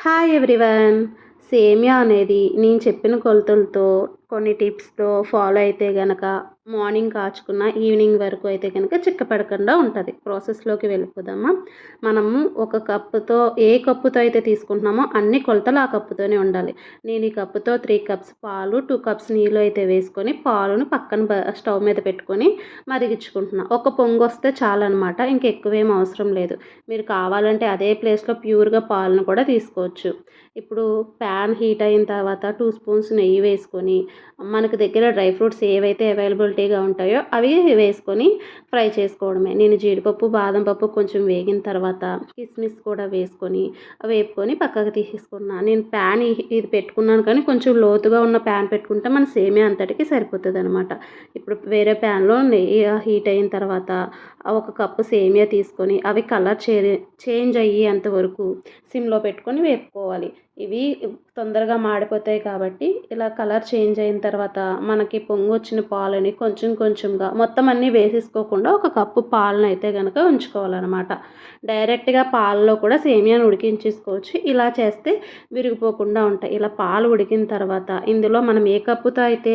Hi everyone సేమియా అనేది నేను చెప్పిన కొలతలతో కొన్ని టిప్స్తో ఫాలో అయితే గనక మార్నింగ్ కాచుకున్న ఈవినింగ్ వరకు అయితే కనుక చిక్కపడకుండా ఉంటుంది. ప్రాసెస్లోకి వెళ్ళిపోదామా? మనము ఒక కప్పుతో ఏ కప్పుతో అయితే తీసుకుంటున్నామో అన్ని కొలతలు ఆ కప్పుతోనే ఉండాలి. నేను ఈ కప్పుతో త్రీ కప్స్ పాలు టూ కప్స్ నీళ్ళు అయితే వేసుకొని పాలును పక్కన స్టవ్ మీద పెట్టుకొని మరిగించుకుంటున్నా. ఒక పొంగు వస్తే చాలన్నమాట ఇంకెక్కువేం అవసరం లేదు. మీరు కావాలంటే అదే ప్లేస్లో ప్యూర్గా పాలను కూడా తీసుకోవచ్చు. ఇప్పుడు ప్యాన్ హీట్ అయిన తర్వాత టూ స్పూన్స్ నెయ్యి వేసుకొని మనకు దగ్గర డ్రై ఫ్రూట్స్ ఏవైతే అవైలబిలిటీగా ఉంటాయో అవి వేసుకొని ఫ్రై చేసుకోవడమే. నేను జీడిపప్పు బాదం పప్పు కొంచెం వేగిన తర్వాత కిస్మిస్ కూడా వేసుకొని వేపుకొని పక్కకు తీసేసుకున్నాను నేను ప్యాన్ ఇది పెట్టుకున్నాను కానీ కొంచెం లోతుగా ఉన్న ప్యాన్ పెట్టుకుంటే మన సేమే అంతటికి సరిపోతుంది అనమాట ఇప్పుడు వేరే ప్యాన్లో నెయ్యి హీట్ అయిన తర్వాత ఒక కప్పు సేమియా తీసుకొని అవి కలర్ చే చేంజ్ అయ్యేంత వరకు సిమ్లో పెట్టుకొని వేపుకోవాలి. ఇవి తొందరగా మాడిపోతాయి కాబట్టి ఇలా కలర్ చేంజ్ అయిన తర్వాత మనకి పొంగు వచ్చిన పాలని కొంచెం కొంచెంగా మొత్తం అన్నీ వేసేసుకోకుండా ఒక కప్పు పాలను అయితే కనుక ఉంచుకోవాలన్నమాట. డైరెక్ట్గా పాలలో కూడా సేమియాను ఉడికించేసుకోవచ్చు. ఇలా చేస్తే విరిగిపోకుండా ఉంటాయి. ఇలా పాలు ఉడికిన తర్వాత ఇందులో మనం ఏ కప్పుతో అయితే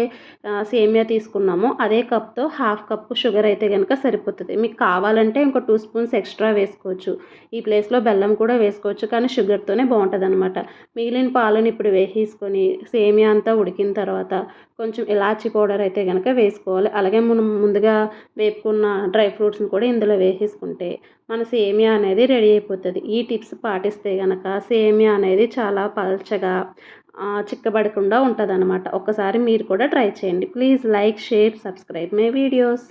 సేమియా తీసుకున్నామో అదే కప్తో హాఫ్ కప్పు షుగర్ అయితే కనుక సరిపోతుంది. మీకు కావాలంటే ఇంకో టూ స్పూన్స్ ఎక్స్ట్రా వేసుకోవచ్చు. ఈ ప్లేస్లో బెల్లం కూడా వేసుకోవచ్చు కానీ షుగర్తోనే బాగుంటుంది అనమాట మిగిలిన పాలను ఇప్పుడు వేసేసుకొని సేమియా అంతా ఉడికిన తర్వాత కొంచెం ఇలాచీ పౌడర్ అయితే కనుక వేసుకోవాలి. అలాగే మనం ముందుగా వేపుకున్న డ్రై ఫ్రూట్స్ని కూడా ఇందులో వేసేసుకుంటే మన సేమియా అనేది రెడీ అయిపోతుంది. ఈ టిప్స్ పాటిస్తే కనుక సేమియా అనేది చాలా పల్చగా చిక్కబడకుండా ఉంటుంది అనమాట ఒకసారి మీరు కూడా ట్రై చేయండి. Please like share subscribe my videos.